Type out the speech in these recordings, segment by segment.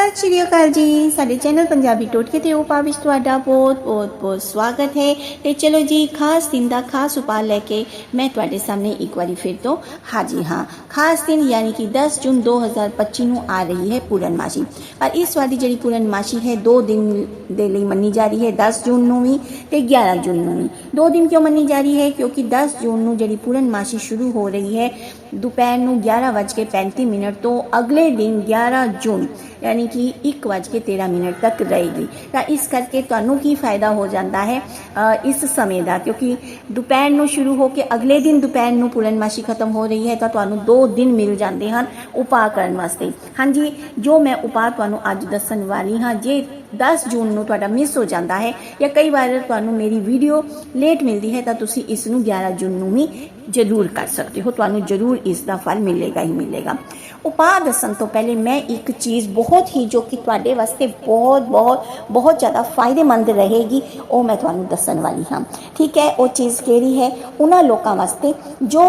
ਸਤਿ ਸ਼੍ਰੀ ਅਕਾਲ ਜੀ। ਸਾਡੇ ਚੈਨਲ ਪੰਜਾਬੀ ਟੋਟਕੇ ਤੇ ਉਪਾਅ ਵਿੱਚ ਤੁਹਾਡਾ ਬਹੁਤ ਬਹੁਤ ਬਹੁਤ ਸਵਾਗਤ ਹੈ। ਤੇ ਚਲੋ ਜੀ, ਖਾਸ ਦਿਨ ਦਾ ਖਾਸ ਉਪਾਅ ਲੈ ਕੇ ਮੈਂ ਤੁਹਾਡੇ ਸਾਹਮਣੇ ਇੱਕ ਵਾਰੀ ਫਿਰ ਤੋਂ ਹਾਜ਼ਰ ਹਾਂ। ਖਾਸ ਦਿਨ ਯਾਨੀ ਕਿ 10 ਜੂਨ 2025 ਨੂੰ ਆ ਰਹੀ ਹੈ ਪੂਰਨਮਾਸ਼ੀ। ਪਰ ਇਸ ਵਾਰ ਦੀ ਜਿਹੜੀ ਪੂਰਨਮਾਸ਼ੀ ਹੈ 2 ਦਿਨ ਦੇ ਲਈ ਮੰਨੀ ਜਾ ਰਹੀ ਹੈ। 10 ਜੂਨ ਨੂੰ ਵੀ ਤੇ 11 ਜੂਨ ਨੂੰ ਵੀ। ਦੋ ਦਿਨ ਕਿਉਂ ਮੰਨੀ ਜਾ ਰਹੀ ਹੈ? ਕਿਉਂਕਿ 10 ਜੂਨ ਨੂੰ ਜਿਹੜੀ ਪੂਰਨਮਾਸ਼ੀ ਸ਼ੁਰੂ ਹੋ ਰਹੀ ਹੈ, ਦੁਪਹਿਰ ਨੂੰ 11:35 ਮਿੰਟ ਤੋਂ ਅਗਲੇ ਦਿਨ 11 ਜੂਨ। ਯਾਨੀ ਕਿ 1:13 ਮਿੰਟ ਤੱਕ ਰਹੇਗੀ ਤਾਂ ਇਸ ਕਰਕੇ ਤੁਹਾਨੂੰ ਕੀ ਫਾਇਦਾ ਹੋ ਜਾਂਦਾ ਹੈ ਅ, ਇਸ ਸਮੇਂ ਦਾ ਕਿਉਂਕਿ ਦੁਪਹਿਰ ਨੂੰ ਸ਼ੁਰੂ ਹੋ ਕੇ ਅਗਲੇ ਦਿਨ ਦੁਪਹਿਰ ਨੂੰ ਪੂਰਨਮਾਸ਼ੀ ਖਤਮ ਹੋ ਰਹੀ ਹੈ ਤਾਂ ਤੁਹਾਨੂੰ 2 ਦਿਨ ਮਿਲ ਜਾਂਦੇ ਹਨ ਉਪਾਅ ਕਰਨ ਵਾਸਤੇ ਹਾਂਜੀ ਜੋ ਮੈਂ ਉਪਾਅ ਤੁਹਾਨੂੰ ਅੱਜ ਦੱਸਣ ਵਾਲੀ ਹਾਂ ਜੇ 10 ਜੂਨ ਨੂੰ ਤੁਹਾਡਾ ਮਿਸ ਹੋ ਜਾਂਦਾ ਹੈ ਜਾਂ ਕਈ ਵਾਰ ਤੁਹਾਨੂੰ ਮੇਰੀ ਵੀਡੀਓ ਲੇਟ ਮਿਲਦੀ ਹੈ ਤਾਂ ਤੁਸੀਂ ਇਸ ਨੂੰ 11 ਜੂਨ ਨੂੰ ਵੀ ਜ਼ਰੂਰ ਕਰ ਸਕਦੇ ਹੋ ਤੁਹਾਨੂੰ ਜ਼ਰੂਰ ਇਸ ਦਾ ਫਲ ਮਿਲੇਗਾ ਹੀ ਮਿਲੇਗਾ ਉਪਾਅ ਦੱਸਣ ਤੋਂ ਪਹਿਲੇ ਮੈਂ ਇੱਕ ਚੀਜ਼ ਬਹੁਤ ਹੀ ਜੋ ਕਿ ਤੁਹਾਡੇ ਵਾਸਤੇ ਬਹੁਤ ਬਹੁਤ ਬਹੁਤ ਜ਼ਿਆਦਾ ਫਾਇਦੇਮੰਦ ਰਹੇਗੀ, ਉਹ ਮੈਂ ਤੁਹਾਨੂੰ ਦੱਸਣ ਵਾਲੀ ਹਾਂ। ਠੀਕ ਹੈ, ਉਹ ਚੀਜ਼ ਕਿਹੜੀ ਹੈ? ਉਹਨਾਂ ਲੋਕਾਂ ਵਾਸਤੇ ਜੋ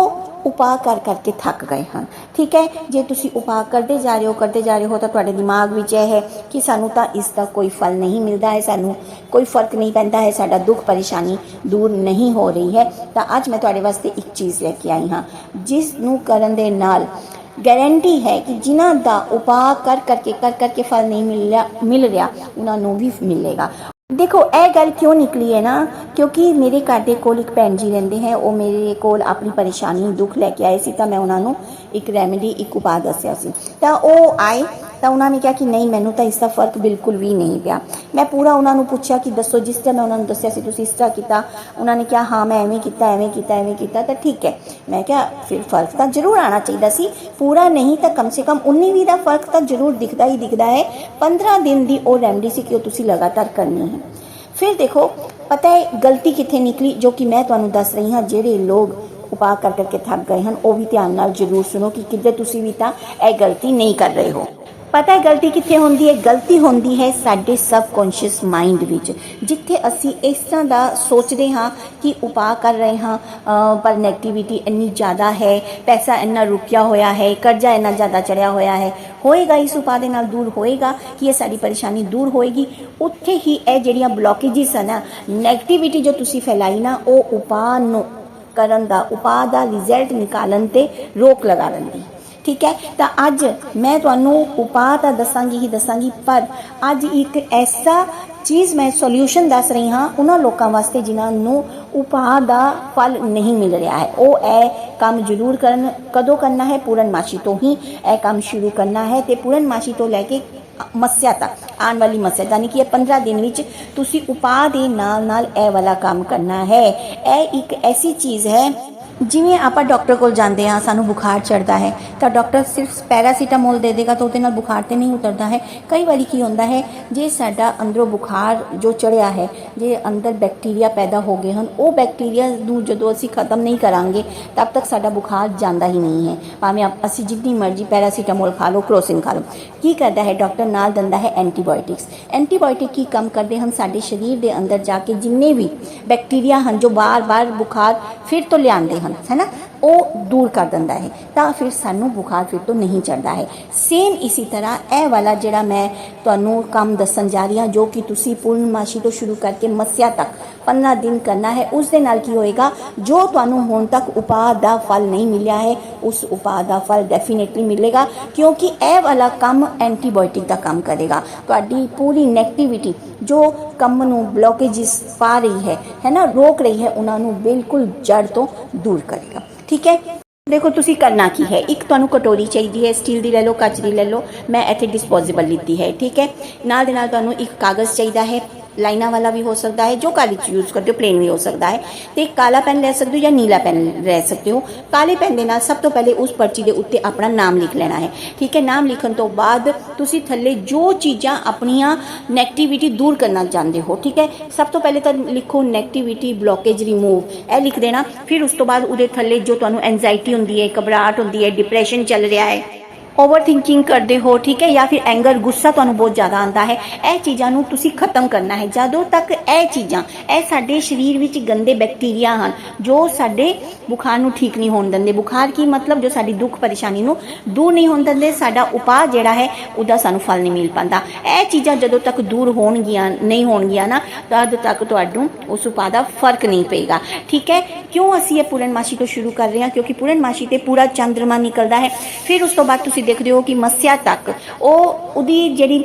ਉਪਾਅ ਕਰ ਕਰਕੇ ਥੱਕ ਗਏ ਹਨ। ਠੀਕ ਹੈ, ਜੇ ਤੁਸੀਂ ਉਪਾਅ ਕਰਦੇ ਜਾ ਰਹੇ ਹੋ, ਕਰਦੇ ਜਾ ਰਹੇ ਹੋ ਤਾਂ ਤੁਹਾਡੇ ਦਿਮਾਗ ਵਿੱਚ ਇਹ ਹੈ ਕਿ ਸਾਨੂੰ ਤਾਂ ਇਸ ਦਾ ਕੋਈ ਫਲ ਨਹੀਂ ਮਿਲਦਾ ਹੈ, ਸਾਨੂੰ ਕੋਈ ਫ਼ਰਕ ਨਹੀਂ ਪੈਂਦਾ ਹੈ, ਸਾਡਾ ਦੁੱਖ ਪਰੇਸ਼ਾਨੀ ਦੂਰ ਨਹੀਂ ਹੋ ਰਹੀ ਹੈ। ਤਾਂ ਅੱਜ ਮੈਂ ਤੁਹਾਡੇ ਵਾਸਤੇ ਇੱਕ ਚੀਜ਼ ਲੈ ਕੇ ਆਈ ਹਾਂ, ਜਿਸ ਨੂੰ ਕਰਨ ਦੇ ਨਾਲ ਗਾਰੰਟੀ ਹੈ ਕਿ ਜਿਨ੍ਹਾਂ ਦਾ ਉਪਾਅ ਕਰ ਕਰਕੇ ਕਰ ਕਰਕੇ ਫਲ ਨਹੀਂ ਮਿਲ ਰਿਹਾ ਮਿਲ ਰਿਹਾ, ਉਹਨਾਂ ਨੂੰ ਵੀ ਮਿਲੇਗਾ। ਦੇਖੋ, ਇਹ ਗੱਲ ਕਿਉਂ ਨਿਕਲੀ ਹੈ ਨਾ? ਕਿਉਂਕਿ ਮੇਰੇ ਘਰ ਦੇ ਕੋਲ ਇੱਕ ਭੈਣ ਜੀ ਰਹਿੰਦੇ ਹੈ, ਉਹ ਮੇਰੇ ਕੋਲ ਆਪਣੀ ਪਰੇਸ਼ਾਨੀ, ਦੁੱਖ ਲੈ ਕੇ ਆਏ ਸੀ, ਤਾਂ ਮੈਂ ਉਹਨਾਂ ਨੂੰ ਇੱਕ ਰੈਮੇਡੀ ਇੱਕ ਉਪਾਅ ਦੱਸਿਆ ਸੀ। ਤਾਂ ਉਹ ਆਏ ਤਾਂ ਉਹਨਾਂ ਨੇ ਕਿਹਾ ਕਿ ਨਹੀਂ, ਮੈਨੂੰ ਤਾਂ ਇਸ ਦਾ ਫ਼ਰਕ ਬਿਲਕੁਲ ਵੀ ਨਹੀਂ ਪਿਆ। ਮੈਂ ਪੂਰਾ ਉਹਨਾਂ ਨੂੰ ਪੁੱਛਿਆ ਕਿ ਦੱਸੋ, ਜਿਸ ਤਰ੍ਹਾਂ ਮੈਂ ਉਹਨਾਂ ਨੂੰ ਦੱਸਿਆ ਸੀ, ਤੁਸੀਂ ਇਸ ਤਰ੍ਹਾਂ ਕੀਤਾ। ਉਹਨਾਂ ਨੇ ਕਿਹਾ, ਹਾਂ, ਮੈਂ ਐਵੇਂ ਕੀਤਾ ਐਵੇਂ ਕੀਤਾ ਐਵੇਂ ਕੀਤਾ, ਤਾਂ ਠੀਕ ਹੈ। ਮੈਂ ਕਿਹਾ, ਫਿਰ ਫ਼ਰਕ ਤਾਂ ਜ਼ਰੂਰ ਆਣਾ ਚਾਹੀਦਾ ਸੀ। ਪੂਰਾ ਨਹੀਂ ਤਾਂ ਕਮ ਸੇ ਕਮ 19 ਵੀਹ ਦਾ ਫ਼ਰਕ ਤਾਂ ਜ਼ਰੂਰ ਦਿਖਦਾ ਹੀ ਦਿਖਦਾ ਹੈ। 15 ਦਿਨ ਦੀ ਉਹ ਰੈਮਡੀ ਸੀ ਕਿ ਉਹ ਤੁਸੀਂ ਲਗਾਤਾਰ ਕਰਨੀ ਹੈ। ਫਿਰ ਦੇਖੋ, ਪਤਾ ਹੈ, ਗਲਤੀ ਕਿੱਥੇ ਨਿਕਲੀ, ਜੋ ਕਿ ਮੈਂ ਤੁਹਾਨੂੰ ਦੱਸ ਰਹੀ ਹਾਂ, ਜਿਹੜੇ ਲੋਕ ਉਪਾਅ ਕਰ ਕਰਕੇ ਥੱਕ ਗਏ ਹਨ, ਉਹ ਵੀ ਧਿਆਨ ਨਾਲ ਜ਼ਰੂਰ ਸੁਣੋ ਕਿ ਕਿਤੇ ਤੁਸੀਂ ਵੀ ਤਾਂ ਇਹ ਗਲਤੀ ਨਹੀਂ ਕਰ ਰਹੇ ਹੋ। ਪਤਾ ਹੈ ਗਲਤੀ ਕਿੱਥੇ ਹੁੰਦੀ ਹੈ? ਗਲਤੀ ਹੁੰਦੀ ਹੈ ਸਾਡੇ ਸਬਕੌਂਸ਼ੀਅਸ ਮਾਈਂਡ ਵਿੱਚ, ਜਿੱਥੇ ਅਸੀਂ ਇਸ ਤਰ੍ਹਾਂ ਦਾ ਸੋਚਦੇ ਹਾਂ ਕਿ ਉਪਾਅ ਕਰ ਰਹੇ ਹਾਂ ਪਰ ਨੈਗੇਟਿਵਿਟੀ ਇੰਨੀ ਜ਼ਿਆਦਾ ਹੈ, ਪੈਸਾ ਇੰਨਾ ਰੁਕਿਆ ਹੋਇਆ ਹੈ, ਕਰਜ਼ਾ ਇੰਨਾ ਜ਼ਿਆਦਾ ਚੜਿਆ ਹੋਇਆ ਹੈ। ਹੋਏਗਾ ਇਸ ਉਪਾਅ ਦੇ ਨਾਲ ਦੂਰ ਹੋਏਗਾ ਕਿ ਇਹ ਸਾਡੀ ਪਰੇਸ਼ਾਨੀ ਦੂਰ ਹੋਏਗੀ। ਉੱਥੇ ਹੀ ਇਹ ਜਿਹੜੀਆਂ ਬਲੋਕੇਜਸ ਹਨ ਨਾ ਨੈਗੇਟਿਵਿਟੀ ਜੋ ਤੁਸੀਂ ਫੈਲਾਈ ਨਾ, ਉਹ ਉਪਾਅ ਨੂੰ ਕਰਨ ਦਾ, ਉਪਾਅ ਦਾ ਰਿਜ਼ਲਟ ਨਿਕਾਲਣ ਤੇ ਰੋਕ ਲਗਾ ਦਿੰਦੀ। ਠੀਕ ਹੈ? ਤਾਂ ਅੱਜ ਮੈਂ ਤੁਹਾਨੂੰ ਉਪਾਅ ਤਾਂ ਦੱਸਾਂਗੀ ਹੀ ਦੱਸਾਂਗੀ, ਪਰ ਅੱਜ ਇੱਕ ਐਸਾ ਚੀਜ਼ ਮੈਂ ਸੋਲੂਸ਼ਨ ਦੱਸ ਰਹੀ ਹਾਂ ਉਹਨਾਂ ਲੋਕਾਂ ਵਾਸਤੇ ਜਿਨ੍ਹਾਂ ਨੂੰ ਉਪਾਅ ਦਾ ਫਲ ਨਹੀਂ ਮਿਲ ਰਿਹਾ ਹੈ। ਉਹ ਇਹ ਕੰਮ ਜ਼ਰੂਰ ਕਰਨ, ਕਦੋਂ ਕਰਨਾ ਹੈ? ਪੂਰਨਮਾਸ਼ੀ ਤੋਂ ਹੀ ਇਹ ਕੰਮ ਸ਼ੁਰੂ ਕਰਨਾ ਹੈ ਤੇ ਪੂਰਨਮਾਸ਼ੀ ਤੋਂ ਲੈ ਕੇ ਮੱਸਿਆ ਤੱਕ, ਆਉਣ ਵਾਲੀ ਮੱਸਿਆ, ਯਾਨੀ ਕਿ ਇਹ 15 ਦਿਨ ਵਿੱਚ ਤੁਸੀਂ ਉਪਾਅ ਦੇ ਨਾਲ ਨਾਲ ਇਹ ਵਾਲਾ ਕੰਮ ਕਰਨਾ ਹੈ। ਇਹ ਇੱਕ ਐਸੀ ਚੀਜ਼ ਹੈ ਜਿਵੇਂ ਆਪਾਂ ਡਾਕਟਰ ਕੋਲ ਜਾਂਦੇ ਆ ਸਾਨੂੰ ਬੁਖਾਰ ਚੜਦਾ ਹੈ, ਤਾਂ ਡਾਕਟਰ ਸਿਰਫ ਪੈਰਾਸੀਟਾਮੋਲ ਦੇ ਦੇਗਾ ਤਾਂ ਉਹਦੇ ਨਾਲ ਬੁਖਾਰ ਤੇ ਨਹੀਂ ਉਤਰਦਾ ਹੈ। ਕਈ ਵਾਰੀ ਕੀ ਹੁੰਦਾ ਹੈ, ਜੇ ਸਾਡਾ ਅੰਦਰੋਂ ਬੁਖਾਰ ਜੋ ਚੜਿਆ ਹੈ, ਜੇ ਅੰਦਰ ਬੈਕਟੀਰੀਆ ਪੈਦਾ ਹੋ ਗਏ ਹਨ, ਉਹ ਬੈਕਟੀਰੀਆ ਨੂੰ ਜਦੋਂ ਅਸੀਂ ਖਤਮ ਨਹੀਂ ਕਰਾਂਗੇ ਤਦ ਤੱਕ ਸਾਡਾ ਬੁਖਾਰ ਜਾਂਦਾ ਹੀ ਨਹੀਂ ਹੈ। ਭਾਵੇਂ ਆਪ- ਅਸੀਂ ਜਿੰਨੀ ਮਰਜ਼ੀ ਪੈਰਾਸੀਟਾਮੋਲ ਖਾ ਲਓ, ਕ੍ਰੋਸਿਨ ਖਾ ਲਓ। ਕੀ ਕਰਦਾ ਹੈ, ਡਾਕਟਰ ਨਾਲ ਦਿੰਦਾ ਹੈ ਐਂਟੀਬਾਇਓਟਿਕਸ। ਐਂਟੀਬਾਇਓਟਿਕ ਕੀ ਕੰਮ ਕਰਦੇ ਹਨ? ਸਾਡੇ ਸਰੀਰ ਦੇ ਅੰਦਰ ਜਾ ਕੇ ਜਿੰਨੇ ਵੀ ਬੈਕਟੀਰੀਆ ਹਨ, ਜੋ ਬਾਰ-ਬਾਰ ਬੁਖਾਰ ਫਿਰ ਤੋਂ ਲਿਆਉਂਦੇ ਹਨ। ਹੈ ਨਾ ਉਹ ਦੂਰ ਕਰ ਦਿੰਦਾ ਹੈ, ਤਾਂ ਫਿਰ ਸਾਨੂੰ ਬੁਖਾਰ ਫਿਰ ਤੋਂ ਨਹੀਂ ਚੜਦਾ ਹੈ। ਸੇਮ ਇਸੇ ਤਰ੍ਹਾਂ ਇਹ ਵਾਲਾ ਜਿਹੜਾ ਮੈਂ ਤੁਹਾਨੂੰ ਕੰਮ ਦੱਸਣ ਜਾ ਰਹੀ ਹਾਂ, ਜੋ ਕਿ ਤੁਸੀਂ ਪੂਰਨਮਾਸ਼ੀ ਤੋਂ ਸ਼ੁਰੂ ਕਰਕੇ ਮੱਸਿਆ ਤੱਕ 15 ਦਿਨ ਕਰਨਾ ਹੈ, ਉਸ ਦੇ ਨਾਲ ਕੀ ਹੋਏਗਾ? ਜੋ ਤੁਹਾਨੂੰ ਹੁਣ ਤੱਕ ਉਪਾਅ ਦਾ ਫਲ ਨਹੀਂ ਮਿਲਿਆ ਹੈ, ਉਸ ਉਪਾਅ ਦਾ ਫਲ ਡੈਫੀਨੇਟਲੀ ਮਿਲੇਗਾ, ਕਿਉਂਕਿ ਇਹ ਵਾਲਾ ਕੰਮ ਐਂਟੀਬਾਇਓਟਿਕ ਦਾ ਕੰਮ ਕਰੇਗਾ। ਤੁਹਾਡੀ ਪੂਰੀ ਨੈਗੇਟਿਵਿਟੀ ਜੋ ਕੰਮ ਨੂੰ ਬਲੋਕੇਜਸ ਪਾ ਰਹੀ ਹੈ ਹੈ ਨਾ, ਰੋਕ ਰਹੀ ਹੈ, ਉਹਨਾਂ ਨੂੰ ਬਿਲਕੁਲ ਜੜ ਤੋਂ ਦੂਰ ਕਰੇਗਾ। ਠੀਕ ਹੈ? ਦੇਖੋ, ਤੁਸੀਂ ਕਰਨਾ ਕੀ ਹੈ? ਇੱਕ ਤੁਹਾਨੂੰ ਕਟੋਰੀ ਚਾਹੀਦੀ ਹੈ, ਸਟੀਲ ਦੀ ਲੈ ਲਓ, ਕੱਚ ਦੀ ਲੈ ਲਓ। ਮੈਂ ਇੱਥੇ ਡਿਸਪੋਜ਼ੇਬਲ ਲਿੱਤੀ ਹੈ, ਠੀਕ ਹੈ? ਨਾਲ ਦੇ ਨਾਲ ਤੁਹਾਨੂੰ ਇੱਕ ਕਾਗਜ਼ ਚਾਹੀਦਾ ਹੈ। ਲਾਈਨਾਂ ਵਾਲਾ ਵੀ ਹੋ ਸਕਦਾ ਹੈ, ਜੋ ਕਾਲੀ ਯੂਜ਼ ਕਰਦੇ ਹੋ ਪਲੇਨ ਵੀ ਹੋ ਸਕਦਾ ਹੈ। ਤੇ ਕਾਲਾ ਪੈਨ ਲੈ ਸਕਦੇ ਹੋ ਜਾਂ ਨੀਲਾ ਪੈਨ ਲੈ ਸਕਦੇ ਹੋ। ਕਾਲੇ ਪੈਨ ਦੇ ਨਾਲ ਸਭ ਤੋਂ ਪਹਿਲੇ ਉਸ ਪਰਚੀ ਦੇ ਉੱਤੇ ਆਪਣਾ ਨਾਮ ਲਿਖ ਲੈਣਾ ਹੈ। ਠੀਕ ਹੈ, ਨਾਮ ਲਿਖਣ ਤੋਂ ਬਾਅਦ ਤੁਸੀਂ ਥੱਲੇ ਜੋ ਚੀਜ਼ਾਂ ਆਪਣੀਆਂ ਨੈਗੇਟਿਵਿਟੀ ਦੂਰ ਕਰਨਾ ਚਾਹੁੰਦੇ ਹੋ, ਠੀਕ ਹੈ? ਸਭ ਤੋਂ ਪਹਿਲੇ ਤਾਂ ਲਿਖੋ ਨੈਗੇਟਿਵਿਟੀ ਬਲੋਕੇਜ ਰਿਮੂਵ ਇਹ ਲਿਖ ਦੇਣਾ, ਫਿਰ ਉਸ ਤੋਂ ਬਾਅਦ ਉਹਦੇ ਥੱਲੇ ਜੋ ਤੁਹਾਨੂੰ ਐਂਜ਼ਾਈਟੀ ਹੁੰਦੀ ਹੈ, ਘਬਰਾਹਟ ਹੁੰਦੀ ਹੈ ਡਿਪਰੈਸ਼ਨ ਚੱਲ ਰਿਹਾ ਹੈ। ਓਵਰ ਥਿੰਕਿੰਗ ਕਰਦੇ ਹੋ, ਠੀਕ ਹੈ? ਜਾਂ ਫਿਰ ਐਂਗਰ ਗੁੱਸਾ ਤੁਹਾਨੂੰ ਬਹੁਤ ਜ਼ਿਆਦਾ ਆਉਂਦਾ ਹੈ। ਇਹ ਚੀਜ਼ਾਂ ਨੂੰ ਤੁਸੀਂ ਖਤਮ ਕਰਨਾ ਹੈ। ਜਦੋਂ ਤੱਕ ਇਹ ਚੀਜ਼ਾਂ, ਇਹ ਸਾਡੇ ਸਰੀਰ ਵਿੱਚ ਗੰਦੇ ਬੈਕਟੀਰੀਆ ਹਨ, ਜੋ ਸਾਡੇ ਬੁਖਾਰ ਨੂੰ ਠੀਕ ਨਹੀਂ ਹੋਣ ਦਿੰਦੇ। ਬੁਖਾਰ ਕੀ ਮਤਲਬ? ਜੋ ਸਾਡੀ ਦੁੱਖ ਪਰੇਸ਼ਾਨੀ ਨੂੰ ਦੂਰ ਨਹੀਂ ਹੋਣ ਦਿੰਦੇ, ਸਾਡਾ ਉਪਾਅ ਜਿਹੜਾ ਹੈ, ਉਹਦਾ ਸਾਨੂੰ ਫਲ ਨਹੀਂ ਮਿਲ ਪਾਉਂਦਾ ਇਹ ਚੀਜ਼ਾਂ ਜਦੋਂ ਤੱਕ ਦੂਰ ਹੋਣਗੀਆਂ, ਨਹੀਂ ਹੋਣਗੀਆਂ ਨਾ, ਤਦ ਤੱਕ ਤੁਹਾਨੂੰ ਉਸ ਉਪਾਅ ਦਾ ਫ਼ਰਕ ਨਹੀਂ ਪਏਗਾ। ਠੀਕ ਹੈ? ਕਿਉਂ ਅਸੀਂ ਇਹ ਪੂਰਨਮਾਸ਼ੀ ਤੋਂ ਸ਼ੁਰੂ ਕਰ ਰਹੇ ਹਾਂ? ਕਿਉਂਕਿ ਪੂਰਨਮਾਸ਼ੀ ਤੇ ਪੂਰਾ ਚੰਦਰਮਾ ਨਿਕਲਦਾ ਹੈ। ਫਿਰ ਉਸ ਤੋਂ ਬਾਅਦ ਤੁਸੀਂ ਦੇਖਦੇ ਹੋ ਕਿ ਮੱਸਿਆ ਤੱਕ ਉਹ, ਉਹਦੀ ਜਿਹੜੀ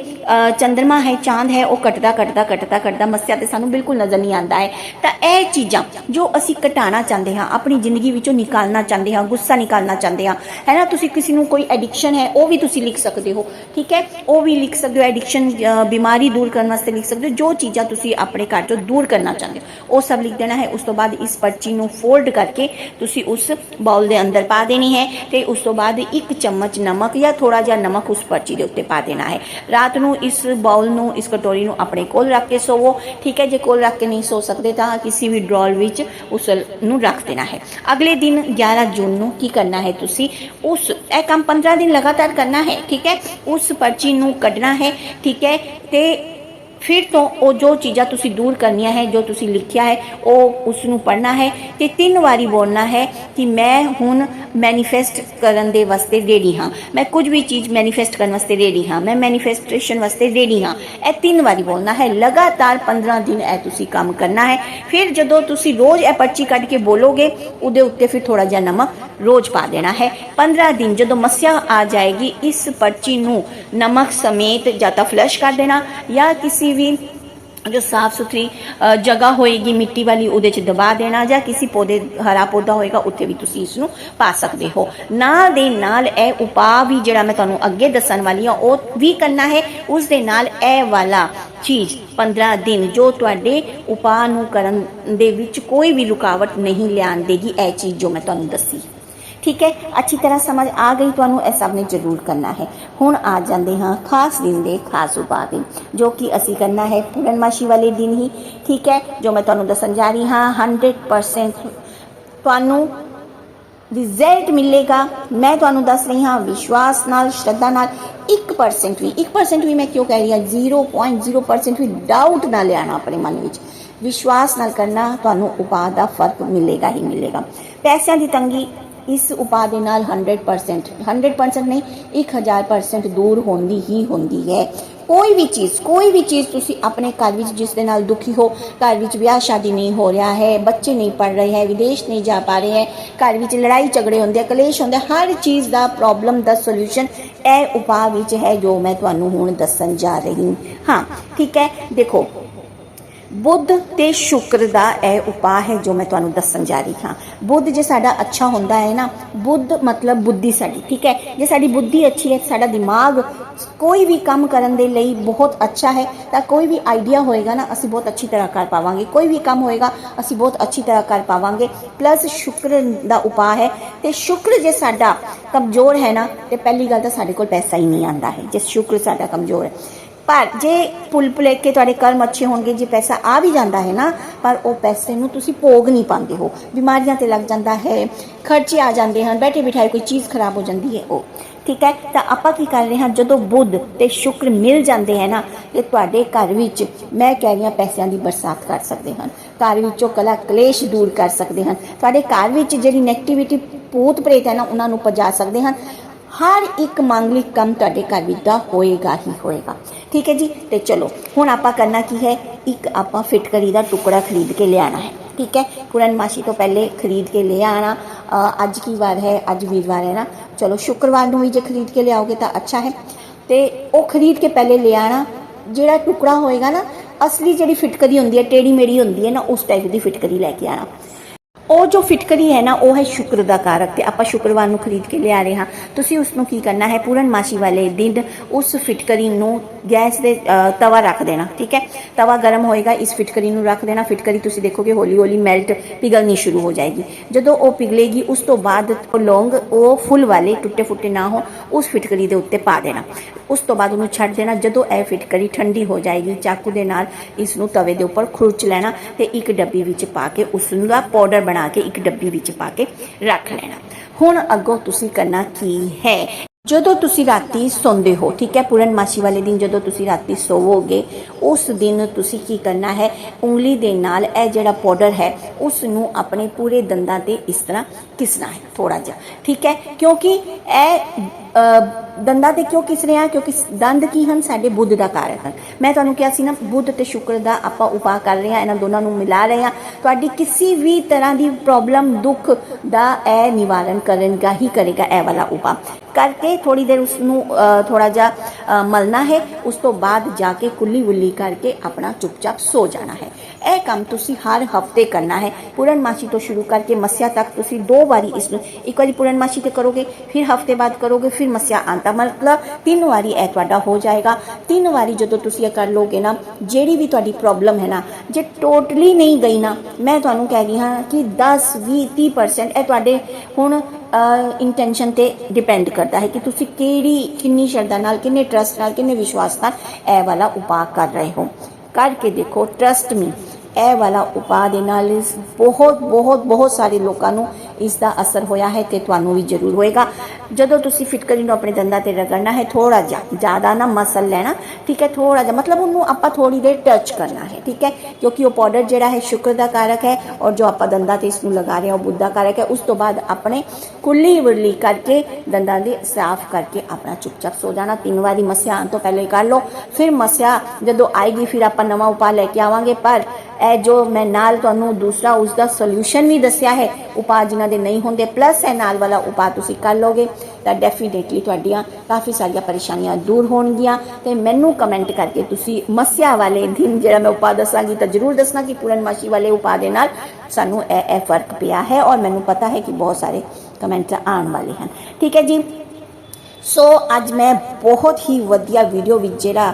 ਚੰਦਰਮਾ ਹੈ, ਚਾਂਦ ਹੈ, ਉਹ ਘਟਦਾ ਘਟਦਾ ਘਟਦਾ ਘਟਦਾ ਮੱਸਿਆ ਤੇ ਸਾਨੂੰ ਬਿਲਕੁਲ ਨਜ਼ਰ ਨਹੀਂ ਆਉਂਦਾ ਹੈ। ਤਾਂ ਇਹ ਚੀਜ਼ਾਂ ਜੋ ਅਸੀਂ ਘਟਾਉਣਾ ਚਾਹੁੰਦੇ ਹਾਂ, ਆਪਣੀ ਜ਼ਿੰਦਗੀ ਵਿੱਚੋਂ ਨਿਕਾਲਣਾ ਚਾਹੁੰਦੇ ਹਾਂ, ਗੁੱਸਾ ਨਿਕਾਲਣਾ ਚਾਹੁੰਦੇ ਹਾਂ, ਹੈ ਨਾ? ਤੁਸੀਂ ਕਿਸੇ ਨੂੰ ਕੋਈ ਐਡਿਕਸ਼ਨ ਹੈ, ਉਹ ਵੀ ਤੁਸੀਂ ਲਿਖ ਸਕਦੇ ਹੋ, ਠੀਕ ਹੈ? ਉਹ ਵੀ ਲਿਖ ਸਕਦੇ ਹੋ ਐਡਿਕਸ਼ਨ ਬਿਮਾਰੀ ਦੂਰ ਕਰਨ ਵਾਸਤੇ ਲਿਖ ਸਕਦੇ ਹੋ, ਜੋ ਚੀਜ਼ਾਂ ਤੁਸੀਂ ਆਪਣੇ ਘਰ ਤੋਂ ਦੂਰ ਕਰਨਾ ਚਾਹੁੰਦੇ ਹੋ, ਉਹ ਸਭ ਲਿਖ ਦੇਣਾ ਹੈ। ਉਸ ਤੋਂ ਬਾਅਦ ਇਸ ਪਰਚੀ ਨੂੰ ਫੋਲਡ ਕਰਕੇ ਤੁਸੀਂ ਉਸ ਬਾਉਲ ਦੇ ਅੰਦਰ ਪਾ ਦੇਣੀ ਹੈ ਤੇ ਉਸ ਤੋਂ ਬਾਅਦ ਇੱਕ ਚਮਚ ਨਮਕ ਜਾਂ ਥੋੜਾ ਜਿਹਾ ਨਮਕ ਉਸ ਪਰਚੀ ਦੇ ਉੱਤੇ ਪਾ ਦੇਣਾ ਹੈ। ਰਾਤ ਨੂੰ ਇਸ ਬਾਉਲ ਨੂੰ, ਇਸ ਕਟੋਰੀ ਨੂੰ ਆਪਣੇ ਕੋਲ ਰੱਖ ਕੇ ਸੋਵੋ, ਠੀਕ ਹੈ? ਜੇ ਕੋਲ ਰੱਖ ਕੇ ਨਹੀਂ ਸੋ ਸਕਦੇ ਤਾਂ ਕਿਸੇ ਵੀ ਡਰੋਲ ਵਿੱਚ ਉਸ ਨੂੰ ਰੱਖ ਦੇਣਾ ਹੈ। ਅਗਲੇ ਦਿਨ 11 ਜੂਨ ਨੂੰ ਕੀ ਕਰਨਾ ਹੈ ਤੁਸੀਂ? ਉਸ ਇਹ ਕੰਮ 15 ਦਿਨ ਲਗਾਤਾਰ ਕਰਨਾ ਹੈ, ਠੀਕ ਹੈ? ਉਸ ਪਰਚੀ ਨੂੰ ਕੱਢਣਾ ਹੈ, ਠੀਕ ਹੈ? ਤੇ ਫਿਰ ਤੋਂ ਉਹ ਜੋ ਚੀਜ਼ਾਂ ਤੁਸੀਂ ਦੂਰ ਕਰਨੀਆਂ ਹੈ, ਜੋ ਤੁਸੀਂ ਲਿਖਿਆ ਹੈ, ਉਹ ਉਸ ਨੂੰ ਪੜ੍ਹਨਾ ਹੈ ਤੇ ਤਿੰਨ ਵਾਰੀ ਬੋਲਣਾ ਹੈ ਕਿ ਮੈਂ ਹੁਣ ਮੈਨੀਫੈਸਟ ਕਰਨ ਦੇ ਵਾਸਤੇ ਰੈਡੀ ਹਾਂ। ਮੈਂ ਕੁਝ ਵੀ ਚੀਜ਼ ਮੈਨੀਫੈਸਟ ਕਰਨ ਵਾਸਤੇ ਰੈਡੀ ਹਾਂ। ਮੈਂ ਮੈਨੀਫੈਸਟੇਸ਼ਨ ਵਾਸਤੇ ਰੈਡੀ ਹਾਂ। ਇਹ ਤਿੰਨ ਵਾਰੀ ਬੋਲਣਾ ਹੈ। ਲਗਾਤਾਰ 15 ਦਿਨ ਇਹ ਤੁਸੀਂ ਕੰਮ ਕਰਨਾ ਹੈ। ਫਿਰ ਜਦੋਂ ਤੁਸੀਂ ਰੋਜ਼ ਇਹ ਪਰਚੀ ਕੱਢ ਕੇ ਬੋਲੋਗੇ, ਉਹਦੇ ਉੱਤੇ ਫਿਰ ਥੋੜਾ ਜਿਹਾ ਨਮਕ ਰੋਜ਼ ਪਾ ਦੇਣਾ ਹੈ। 15 ਦਿਨ ਜਦੋਂ ਮੱਸਿਆ ਆ ਜਾਏਗੀ, ਇਸ ਪਰਚੀ ਨੂੰ ਨਮਕ ਸਮੇਤ ਜਾਂ ਤਾਂ ਫਲਸ਼ ਕਰ ਦੇਣਾ ਜਾਂ ਕਿਸੇ ਵੀ ਜੋ ਸਾਫ਼ ਸੁਥਰੀ ਜਗ੍ਹਾ ਹੋਏਗੀ ਮਿੱਟੀ ਵਾਲੀ, ਉਹਦੇ ਚ ਦਬਾ ਦੇਣਾ ਜਾਂ ਕਿਸੇ ਪੌਦੇ, ਹਰਾ ਪੌਦਾ ਹੋਏਗਾ, ਉੱਥੇ ਵੀ ਤੁਸੀਂ ਇਸ ਨੂੰ ਪਾ ਸਕਦੇ ਹੋ। ਨਾਲ ਦੇ ਨਾਲ ਇਹ ਉਪਾਅ ਵੀ ਜਿਹੜਾ ਮੈਂ ਤੁਹਾਨੂੰ ਅੱਗੇ ਦੱਸਣ ਵਾਲੀ ਹਾਂ, ਉਹ ਵੀ ਕਰਨਾ ਹੈ। ਉਸ ਦੇ ਨਾਲ ਇਹ ਵਾਲਾ ਚੀਜ਼ 15 ਦਿਨ ਜੋ ਤੁਹਾਡੇ ਉਪਾਅ ਨੂੰ ਕਰਨ ਦੇ ਵਿੱਚ ਕੋਈ ਵੀ ਰੁਕਾਵਟ ਨਹੀਂ ਲਿਆਣ ਦੇਗੀ, ਇਹ ਚੀਜ਼ ਜੋ ਮੈਂ ਤੁਹਾਨੂੰ ਦੱਸੀ। ਠੀਕ ਹੈ? ਅੱਛੀ ਤਰ੍ਹਾਂ ਸਮਝ ਆ ਗਈ, ਤੁਹਾਨੂੰ ਇਹ ਸਭ ਨੇ ਜ਼ਰੂਰ ਕਰਨਾ ਹੈ। ਹੁਣ ਆ ਜਾਂਦੇ ਹਾਂ ਖਾਸ ਦਿਨ ਦੇ ਖਾਸ ਉਪਾਅ ਦੇ ਜੋ ਕਿ ਅਸੀਂ ਕਰਨਾ ਹੈ ਪੂਰਨਮਾਸ਼ੀ ਵਾਲੇ ਦਿਨ ਹੀ, ਠੀਕ ਹੈ? ਜੋ ਮੈਂ ਤੁਹਾਨੂੰ ਦੱਸਣ ਜਾ ਰਹੀ ਹਾਂ 100% ਤੁਹਾਨੂੰ ਰਿਜ਼ਲਟ ਮਿਲੇਗਾ। ਮੈਂ ਤੁਹਾਨੂੰ ਦੱਸ ਰਹੀ ਹਾਂ ਵਿਸ਼ਵਾਸ ਨਾਲ, ਸ਼ਰਧਾ ਨਾਲ 1% ਵੀ 1% ਵੀ ਮੈਂ ਕਿਉਂ ਕਹਿ ਰਹੀ ਹਾਂ? 0.0% ਵੀ ਡਾਊਟ ਨਾ ਲਿਆਣਾ ਆਪਣੇ ਮਨ ਵਿੱਚ। ਵਿਸ਼ਵਾਸ ਨਾਲ ਕਰਨਾ, ਤੁਹਾਨੂੰ ਉਪਾਅ ਦਾ ਫ਼ਰਕ ਮਿਲੇਗਾ ਹੀ ਮਿਲੇਗਾ। ਪੈਸਿਆਂ ਦੀ ਤੰਗੀ ਇਸ ਉਪਾਅ ਦੇ ਨਾਲ 100% 100% ਨਹੀਂ 1000% ਦੂਰ ਹੁੰਦੀ ਹੀ ਹੁੰਦੀ ਹੈ। ਕੋਈ ਵੀ ਚੀਜ਼, ਕੋਈ ਵੀ ਚੀਜ਼ ਤੁਸੀਂ ਆਪਣੇ ਘਰ ਵਿੱਚ ਜਿਸ ਦੇ ਨਾਲ ਦੁਖੀ ਹੋ, ਘਰ ਵਿੱਚ ਵਿਆਹ ਸ਼ਾਦੀ ਨਹੀਂ ਹੋ ਰਿਹਾ ਹੈ, ਬੱਚੇ ਨਹੀਂ ਪੜ ਰਹੇ ਹੈ, ਵਿਦੇਸ਼ ਨਹੀਂ ਜਾ ਪਾ ਰਹੇ ਹੈ, ਘਰ ਵਿੱਚ ਲੜਾਈ ਝਗੜੇ ਹੁੰਦੇ ਆ, ਕਲੇਸ਼ ਹੁੰਦੇ ਹਰ ਚੀਜ਼ ਦਾ ਪ੍ਰੋਬਲਮ ਦਾ ਸੋਲੂਸ਼ਨ ਇਹ ਉਪਾਅ ਵਿੱਚ ਹੈ ਜੋ ਮੈਂ ਤੁਹਾਨੂੰ ਹੁਣ ਦੱਸਣ ਜਾ ਰਹੀ ਹਾਂ, ਠੀਕ ਹੈ, ਦੇਖੋ ਬੁੱਧ ਤੇ ਸ਼ੁਕਰ ਦਾ ਇਹ ਉਪਾਅ ਹੈ ਜੋ ਮੈਂ ਤੁਹਾਨੂੰ ਦੱਸਣ ਜਾ ਰਹੀ ਹਾਂ। ਬੁੱਧ ਜੇ ਸਾਡਾ ਅੱਛਾ ਹੁੰਦਾ ਹੈ ਨਾ, ਬੁੱਧ ਮਤਲਬ ਬੁੱਧੀ ਸਾਡੀ, ਠੀਕ ਹੈ? ਜੇ ਸਾਡੀ ਬੁੱਧੀ ਅੱਛੀ ਹੈ, ਸਾਡਾ ਦਿਮਾਗ ਕੋਈ ਵੀ ਕੰਮ ਕਰਨ ਦੇ ਲਈ ਬਹੁਤ ਅੱਛਾ ਹੈ, ਤਾਂ ਕੋਈ ਵੀ ਆਈਡੀਆ ਹੋਏਗਾ ਨਾ, ਅਸੀਂ ਬਹੁਤ ਅੱਛੀ ਤਰ੍ਹਾਂ ਕਰ ਪਾਵਾਂਗੇ। ਕੋਈ ਵੀ ਕੰਮ ਹੋਏਗਾ, ਅਸੀਂ ਬਹੁਤ ਅੱਛੀ ਤਰ੍ਹਾਂ ਕਰ ਪਾਵਾਂਗੇ। ਪਲੱਸ ਸ਼ੁਕਰ ਦਾ ਉਪਾਅ ਹੈ, ਤੇ ਸ਼ੁਕਰ ਜੇ ਸਾਡਾ ਕਮਜ਼ੋਰ ਹੈ ਨਾ, ਤੇ ਪਹਿਲੀ ਗੱਲ ਤਾਂ ਸਾਡੇ ਕੋਲ ਪੈਸਾ ਹੀ ਨਹੀਂ ਆਂਦਾ ਹੈ। ਜੇ ਸ਼ੁਕਰ ਸਾਡਾ ਕਮਜ਼ੋਰ ਹੈ ਪਰ ਜੇ ਪੁਲ ਪੁਲੇਕੇ ਤੁਹਾਡੇ ਕਰਮ ਅੱਛੇ ਹੋਣਗੇ, ਜੇ ਪੈਸਾ ਆ ਵੀ ਜਾਂਦਾ ਹੈ ਨਾ, ਪਰ ਉਹ ਪੈਸੇ ਨੂੰ ਤੁਸੀਂ ਭੋਗ ਨਹੀਂ ਪਾਉਂਦੇ ਹੋ। ਬਿਮਾਰੀਆਂ ਤੇ ਲੱਗ ਜਾਂਦਾ ਹੈ, ਖਰਚੇ ਆ ਜਾਂਦੇ ਹਨ, ਬੈਠੇ ਬਿਠਾਏ ਕੋਈ ਚੀਜ਼ ਖਰਾਬ ਹੋ ਜਾਂਦੀ ਹੈ ਉਹ। ਠੀਕ ਹੈ? ਤਾਂ ਆਪਾਂ ਕੀ ਕਰ ਰਹੇ ਹਾਂ, ਜਦੋਂ ਬੁੱਧ ਤੇ ਸ਼ੁਕਰ ਮਿਲ ਜਾਂਦੇ ਹੈ ਨਾ, ਤੇ ਤੁਹਾਡੇ ਘਰ ਵਿੱਚ ਮੈਂ ਕਹਿ ਰਹੀ ਹਾਂ ਪੈਸਿਆਂ ਦੀ ਬਰਸਾਤ ਕਰ ਸਕਦੇ ਹਨ। ਘਰ ਵਿੱਚੋਂ ਕਲਾ ਕਲੇਸ਼ ਦੂਰ ਕਰ ਸਕਦੇ ਹਨ। ਤੁਹਾਡੇ ਘਰ ਵਿੱਚ ਜਿਹੜੀ ਨੈਗੇਟਿਵਿਟੀ ਭੂਤ ਪ੍ਰੇਤ ਹੈ ਨਾ, ਉਹਨਾਂ ਨੂੰ ਪਜਾ ਸਕਦੇ ਹਨ। ਹਰ ਇੱਕ ਮੰਗਲਿਕ ਕੰਮ ਤੁਹਾਡੇ ਘਰ ਵਿੱਚ ਦਾ ਹੋਏਗਾ ਹੀ ਹੋਏਗਾ। ਠੀਕ ਹੈ ਜੀ? ਤੇ ਚਲੋ, ਹੁਣ ਆਪਾਂ ਕਰਨਾ ਕੀ ਹੈ? ਇੱਕ ਆਪਾਂ ਫਿਟਕਰੀ ਦਾ ਟੁਕੜਾ ਖਰੀਦ ਕੇ ਲਿਆਣਾ ਹੈ। ਠੀਕ ਹੈ? ਪੂਰਨਮਾਸ਼ੀ ਤੋਂ ਪਹਿਲੇ ਖਰੀਦ ਕੇ ਲੈ ਆਣਾ। ਅੱਜ ਕੀ ਵਾਰ ਹੈ? ਅੱਜ ਵੀਰਵਾਰ ਹੈ ਨਾ। ਚਲੋ, ਸ਼ੁੱਕਰਵਾਰ ਨੂੰ ਵੀ ਜੇ ਖਰੀਦ ਕੇ ਲਿਆਓਗੇ ਤਾਂ ਅੱਛਾ ਹੈ। ਤੇ ਉਹ ਖਰੀਦ ਕੇ ਪਹਿਲੇ ਲੈ ਆਣਾ। ਜਿਹੜਾ ਟੁਕੜਾ ਹੋਏਗਾ ਨਾ, ਅਸਲੀ ਜਿਹੜੀ ਫਿਟਕਰੀ ਹੁੰਦੀ ਹੈ ਟੇੜੀ ਮੇੜੀ ਹੁੰਦੀ ਹੈ ਨਾ, ਉਸ ਟਾਈਪ ਦੀ ਫਿਟਕਰੀ ਲੈ ਕੇ ਆਣਾ। ਉਹ ਜੋ ਫਿਟਕਰੀ ਹੈ ਨਾ, ਉਹ ਹੈ ਸ਼ੁਕਰ ਦਾ ਕਾਰਕ ਤੇ ਆਪਾਂ ਸ਼ੁੱਕਰਵਾਰ ਨੂੰ ਖਰੀਦ ਕੇ ਲਿਆ ਰਹੇ ਹਾਂ। ਤੁਸੀਂ ਉਸ ਨੂੰ ਕੀ ਕਰਨਾ ਹੈ? ਪੂਰਨਮਾਸ਼ੀ ਵਾਲੇ ਦਿਨ ਉਸ ਫਿਟਕਰੀ ਨੂੰ ਗੈਸ ਦੇ ਤਵਾ ਰੱਖ ਦੇਣਾ, ਠੀਕ ਹੈ? ਤਵਾ ਗਰਮ ਹੋਏਗਾ, ਇਸ ਫਿਟਕਰੀ ਨੂੰ ਰੱਖ ਦੇਣਾ। ਫਿਟਕਰੀ ਤੁਸੀਂ ਦੇਖੋਗੇ ਹੌਲੀ ਹੌਲੀ ਮੈਲਟ ਪਿਘਲਣੀ ਸ਼ੁਰੂ ਹੋ ਜਾਏਗੀ। ਜਦੋਂ ਉਹ ਪਿਘਲੇਗੀ, ਉਸ ਤੋਂ ਬਾਅਦ ਉਹ ਲੌਂਗ, ਉਹ ਫੁੱਲ ਵਾਲੇ ਟੁੱਟੇ ਫੁੱਟੇ ਨਾ ਹੋ ਉਸ ਫਿਟਕਰੀ ਦੇ ਉੱਤੇ ਪਾ ਦੇਣਾ। ਉਸ ਤੋਂ ਬਾਅਦ ਉਹਨੂੰ ਛੱਡ ਦੇਣਾ। ਜਦੋਂ ਇਹ ਫਿਟਕਰੀ ਠੰਡੀ ਹੋ ਜਾਏਗੀ, ਚਾਕੂ ਦੇ ਨਾਲ ਇਸ ਨੂੰ ਤਵੇ ਦੇ ਉੱਪਰ ਖੁਰਚ ਲੈਣਾ ਤੇ ਇੱਕ ਡੱਬੀ ਵਿੱਚ ਪਾ ਕੇ ਉਸ ਦਾ ਪਾਊਡਰ ਬਣਾ ਕੇ ਇੱਕ ਡੱਬੀ ਵਿੱਚ ਪਾ ਕੇ ਰੱਖ ਲੈਣਾ। ਹੁਣ ਅੱਗੋਂ ਤੁਸੀਂ ਕਰਨਾ ਕੀ ਹੈ? ਜਦੋਂ ਤੁਸੀਂ ਰਾਤੀ ਸੌਂਦੇ ਹੋ, ਠੀਕ ਹੈ ਪੂਰਨਮਾਸ਼ੀ ਵਾਲੇ ਦਿਨ ਜਦੋਂ ਤੁਸੀਂ ਰਾਤੀ ਸੋਵੋਗੇ, ਉਸ ਦਿਨ ਤੁਸੀਂ ਕੀ ਕਰਨਾ ਹੈ? ਉਂਗਲੀ ਦੇ ਨਾਲ ਇਹ ਜਿਹੜਾ ਪਾਊਡਰ ਹੈ ਉਸ ਨੂੰ ਆਪਣੇ ਪੂਰੇ ਦੰਦਾਂ ਤੇ ਇਸ ਤਰ੍ਹਾਂ ਘਿਸਣਾ ਹੈ ਥੋੜਾ ਜਿਹਾ, ਠੀਕ ਹੈ? ਕਿਉਂਕਿ ਇਹ ਦੰਦਾਂ ਤੇ ਕਿਉਂ ਕਿਸ ਰਿਹਾ ਕਿਉਂਕਿ ਦੰਦ ਕੀ ਹਨ? ਸਾਡੇ ਬੁੱਧ ਦਾ ਕਾਰਕ ਹਨ। ਮੈਂ ਤੁਹਾਨੂੰ ਕਿਹਾ ਸੀ ਨਾ ਬੁੱਧ ਤੇ ਸ਼ੁਕਰ ਦਾ ਆਪਾਂ ਉਪਾਅ ਕਰ ਰਹੇ ਹਾਂ ਇਹਨਾਂ ਦੋਨਾਂ ਨੂੰ ਮਿਲਾ ਰਹੇ ਹਾਂ। ਤੁਹਾਡੀ ਕਿਸੇ ਵੀ ਤਰ੍ਹਾਂ ਦੀ ਪ੍ਰੋਬਲਮ ਦੁੱਖ ਦਾ ਇਹ ਨਿਵਾਰਨ ਕਰਨ ਦਾ ਹੀ ਕਰੇਗਾ ਇਹ ਵਾਲਾ ਉਪਾਅ। ਕਰਕੇ ਥੋੜੀ ਦੇਰ ਉਸ ਨੂੰ ਥੋੜਾ ਜਿਹਾ ਅ, ਮਲਣਾ ਹੈ। ਉਸ ਤੋਂ ਬਾਅਦ ਜਾ ਕੇ ਕੁੱਲੀ ਵੁੱਲੀ ਕਰਕੇ ਆਪਣਾ ਚੁੱਪਚਾਪ ਸੋ ਜਾਣਾ ਹੈ। ਇਹ ਕੰਮ ਤੁਸੀਂ ਹਰ ਹਫ਼ਤੇ ਕਰਨਾ ਹੈ। ਪੂਰਨਮਾਸ਼ੀ ਤੋਂ ਸ਼ੁਰੂ ਕਰਕੇ ਮੱਸਿਆ ਤੱਕ ਤੁਸੀਂ ਦੋ ਵਾਰੀ ਇਸ ਨੂੰ ਇੱਕ ਵਾਰੀ ਪੂਰਨਮਾਸ਼ੀ ਤੇ ਕਰੋਗੇ, ਫਿਰ ਹਫ਼ਤੇ ਬਾਅਦ ਕਰੋਗੇ, ਫਿਰ ਮੱਸਿਆ ਆਂਤਾ ਮਤਲਬ ਤਿੰਨ ਵਾਰੀ ਇਹ ਤੁਹਾਡਾ ਹੋ ਜਾਏਗਾ। ਤਿੰਨ ਵਾਰੀ ਜਦੋਂ ਤੁਸੀਂ ਇਹ ਕਰ ਲੋਗੇ ਨਾ, ਜਿਹੜੀ ਵੀ ਤੁਹਾਡੀ ਪ੍ਰੋਬਲਮ ਹੈ ਨਾ, ਜੇ ਟੋਟਲੀ ਨਹੀਂ ਗਈ ਨਾ, ਮੈਂ ਤੁਹਾਨੂੰ ਕਹਿ ਰਹੀ ਹਾਂ ਕਿ 10 20 30% ਇਹ ਤੁਹਾਡੇ ਹੁਣ ਇੰਟੈਂਸ਼ਨ ਤੇ ਡਿਪੈਂਡ ਕਰਦਾ ਹੈ ਕਿ ਤੁਸੀਂ ਕਿਹੜੀ, ਕਿੰਨੀ ਸ਼ਰਧਾ ਨਾਲ, ਕਿੰਨੇ ਟਰਸਟ ਨਾਲ, ਕਿੰਨੇ ਵਿਸ਼ਵਾਸ ਨਾਲ ਇਹ ਵਾਲਾ ਉਪਾਅ ਕਰ ਰਹੇ ਹੋ। ਕਰਕੇ ਦੇਖੋ ਟਰਸਟ ਮੀ ਇਹ ਵਾਲਾ ਉਪਾਅ ਦੇ ਨਾਲ ਬਹੁਤ ਬਹੁਤ ਬਹੁਤ ਸਾਰੇ ਲੋਕਾਂ ਨੂੰ ਇਸ ਦਾ ਅਸਰ ਹੋਇਆ ਹੈ ਤੇ ਤੁਹਾਨੂੰ ਵੀ ਜ਼ਰੂਰ ਹੋਏਗਾ। ਜਦੋਂ ਤੁਸੀਂ ਫਿਟਕਰੀ ਨੂੰ ਆਪਣੇ ਦੰਦਾਂ ਤੇ ਰਗੜਨਾ ਹੈ ਥੋੜਾ ਜਿਹਾ, ਜ਼ਿਆਦਾ ਨਾ ਮਸਲ ਲੈਣਾ, ਠੀਕ ਹੈ ਥੋੜਾ ਜਿਹਾ, ਮਤਲਬ ਉਹਨੂੰ ਆਪਾਂ ਥੋੜੀ ਦੇਰ ਟੱਚ ਕਰਨਾ ਹੈ, ਠੀਕ ਹੈ, ਕਿਉਂਕਿ ਉਹ ਪਾਊਡਰ ਜਿਹੜਾ ਹੈ ਸ਼ੁਕਰ ਦਾ ਕਾਰਕ ਹੈ ਔਰ ਜੋ ਆਪਾਂ ਦੰਦਾਂ ਤੇ ਇਸ ਨੂੰ ਲਗਾ ਰਹੇ ਹਾਂ, ਉਹ ਬੁੱਧ ਦਾ ਕਾਰਕ ਹੈ, ਉਸ ਤੋਂ ਬਾਅਦ ਆਪਣੇ ਕੁੱਲੀ ਵਰਲੀ ਕਰਕੇ ਦੰਦਾਂ ਦੇ ਸਾਫ਼ ਕਰਕੇ ਆਪਣਾ ਚੁੱਪਚਾਪ ਸੋ ਜਾਣਾ, ਤਿੰਨ ਵਾਰੀ ਮਸਿਆ ਆਉਣ ਤੋਂ ਪਹਿਲੇ ਕਰ ਲਓ, ਫਿਰ ਮਸਿਆ ਜਦੋਂ ਆਏਗੀ, ਫਿਰ ਆਪਾਂ ਨਵਾਂ ਉਪਾਅ ਲੈ ਕੇ ਆਵਾਂਗੇ, ਪਰ ਇਹ ਜੋ ਮੈਂ ਨਾਲ ਤੁਹਾਨੂੰ ਦੂਸਰਾ ਉਸ ਦਾ ਸੋਲੂਸ਼ਨ ਵੀ ਦੱਸਿਆ ਹੈ, ਉਪਾਅ ਜਿਨ੍ਹਾਂ ਦੇ ਨਹੀਂ ਹੁੰਦੇ ਪਲੱਸ ਇਹ ਨਾਲ ਵਾਲਾ ਉਪਾਅ ਤੁਸੀਂ ਕਰ ਲੋਗੇ ਤਾਂ ਡੈਫੀਨੇਟਲੀ ਤੁਹਾਡੀਆਂ ਕਾਫੀ ਸਾਰੀਆਂ ਪਰੇਸ਼ਾਨੀਆਂ ਦੂਰ ਹੋਣਗੀਆਂ ਤੇ ਮੈਨੂੰ ਕਮੈਂਟ ਕਰਕੇ ਤੁਸੀਂ ਮਸਿਆ ਵਾਲੇ ਦਿਨ ਜਿਹੜਾ ਮੈਂ ਉਪਾਅ ਦੱਸਾਂਗੀ, ਤਾਂ ਜ਼ਰੂਰ ਦੱਸਣਾ ਕਿ ਪੂਰਨਮਾਸ਼ੀ ਵਾਲੇ ਉਪਾਅ ਦੇ ਨਾਲ ਸਾਨੂੰ ਇਹ ਇਹ ਫ਼ਰਕ ਪਿਆ ਹੈ ਔਰ ਮੈਨੂੰ ਪਤਾ ਹੈ ਕਿ ਬਹੁਤ ਸਾਰੇ ਕਮੈਂਟ ਆਉਣ ਵਾਲੇ ਹਨ। ਠੀਕ ਹੈ ਜੀ? ਸੋ ਅੱਜ ਮੈਂ ਬਹੁਤ ਹੀ ਵਧੀਆ ਵੀਡੀਓ ਵਿੱਚ ਜਿਹੜਾ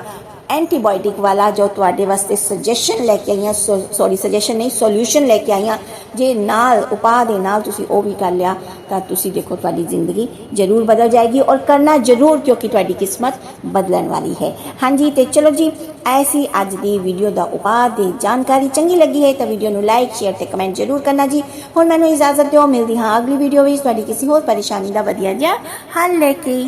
ਐਂਟੀਬਾਇਓਟਿਕ ਵਾਲਾ ਜੋ ਤੁਹਾਡੇ ਵਾਸਤੇ ਸੁਜੈਸ਼ਨ ਲੈ ਕੇ ਆਈਆਂ ਸੌਰੀ ਸੁਜੈਸ਼ਨ ਨਹੀਂ ਸੋਲੂਸ਼ਨ ਲੈ ਕੇ ਆਈਆਂ। ਜੇ ਨਾਲ, ਉਪਾਅ ਦੇ ਨਾਲ ਤੁਸੀਂ ਉਹ ਵੀ ਕਰ ਲਿਆ, ਤਾਂ ਤੁਸੀਂ ਦੇਖੋ ਤੁਹਾਡੀ ਜ਼ਿੰਦਗੀ ਜ਼ਰੂਰ ਬਦਲ ਜਾਏਗੀ ਔਰ ਕਰਨਾ ਜ਼ਰੂਰ, ਕਿਉਂਕਿ ਤੁਹਾਡੀ ਕਿਸਮਤ ਬਦਲਣ ਵਾਲੀ ਹੈ। ਹਾਂਜੀ, ਤੇ ਚਲੋ ਜੀ, ਐਸੀ ਅੱਜ ਦੀ ਵੀਡੀਓ ਦਾ ਉਪਾਅ ਦੀ ਜਾਣਕਾਰੀ ਚੰਗੀ ਲੱਗੀ ਹੈ, ਤਾਂ ਵੀਡੀਓ ਨੂੰ ਲਾਈਕ ਸ਼ੇਅਰ ਤੇ ਕਮੈਂਟ ਜ਼ਰੂਰ ਕਰਨਾ ਜੀ। ਹੁਣ ਮੈਨੂੰ ਇਜਾਜ਼ਤ ਦਿਓ, ਮਿਲਦੀ ਹਾਂ ਅਗਲੀ ਵੀਡੀਓ ਵਿੱਚ। ਤੁਹਾਡੀ ਕਿਸੇ ਹੋਰ ਪਰੇਸ਼ਾਨੀ ਦਾ ਵਧੀਆ ਜਿਹਾ ਹੱਲ ਲੈ ਕੇ।